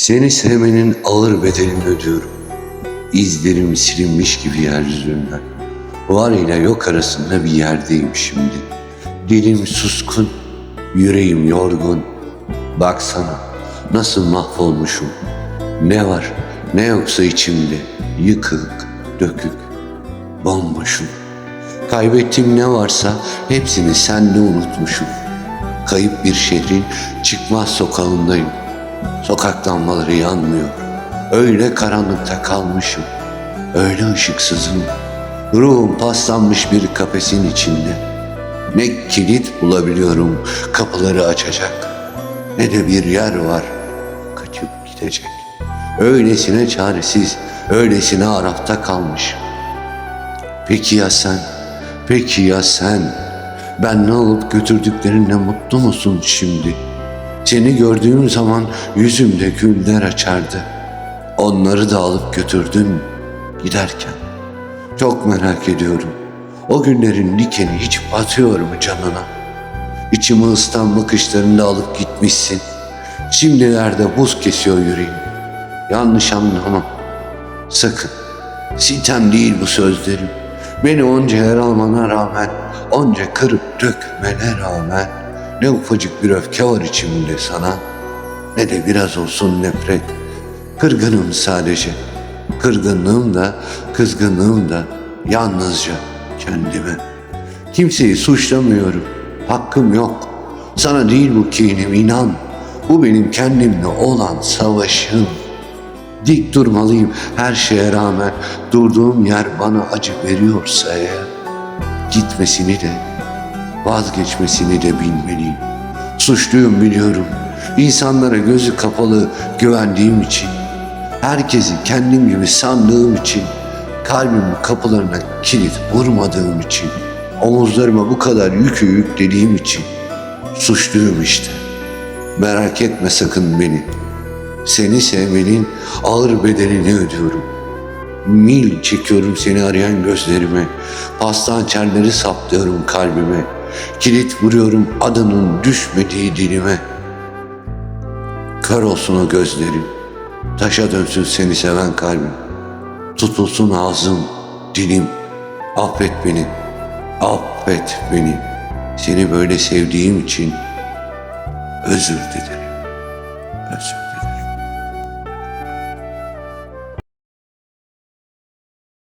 Seni sevmenin ağır bedelini ödüyorum. İzlerim silinmiş gibi yeryüzünden. Var ile yok arasında bir yerdeyim şimdi. Dilim suskun, yüreğim yorgun. Baksana nasıl mahvolmuşum. Ne var ne yoksa içimde yıkık, dökük, bomboşum. Kaybettiğim ne varsa hepsini sende unutmuşum. Kayıp bir şehrin çıkmaz sokağındayım. Sokak lambaları yanmıyor. Öyle karanlıkta kalmışım. Öyle ışıksızım. Ruhum paslanmış bir kafesin içinde. Ne kilit bulabiliyorum kapıları açacak. Ne de bir yer var kaçıp gidecek. Öylesine çaresiz, öylesine arafta kalmışım. Peki ya sen? Peki ya sen? Ben ne alıp götürdüklerine mutlu musun şimdi? Seni gördüğüm zaman yüzümde güller açardı. Onları da alıp götürdün giderken. Çok merak ediyorum. O günlerin dikeni hiç batıyor mu canına? İçimi ısıtan bakışlarında alıp gitmişsin. Şimdilerde buz kesiyor yüreğim. Yanlış anlama. Sakın. Sitem değil bu sözlerim. Beni onca yer almana rağmen, onca kırıp dökmene rağmen ne ufacık bir öfke var içimde sana ne de biraz olsun nefret. Kırgınım sadece. Kırgınlığım da, kızgınlığım da yalnızca kendime. Kimseyi suçlamıyorum. Hakkım yok. Sana değil bu kinim inan. Bu benim kendimle olan savaşım. Dik durmalıyım her şeye rağmen durduğum yer bana acı veriyorsa eğer gitmesini de vazgeçmesini de bilmeliyim. Suçluyum biliyorum. İnsanlara gözü kapalı güvendiğim için, herkesi kendim gibi sandığım için, kalbimin kapılarına kilit vurmadığım için, omuzlarıma bu kadar yükü yüklediğim için suçluyum işte. Merak etme sakın beni. Seni sevmenin ağır bedelini ödüyorum. Mil çekiyorum seni arayan gözlerime. Pasta hançerleri saplıyorum kalbime. Kilit vuruyorum adının düşmediği dilime. Kör olsun o gözlerim. Taşa dönsün seni seven kalbim. Tutulsun ağzım, dilim. Affet beni, affet beni. Seni böyle sevdiğim için özür dilerim. Özür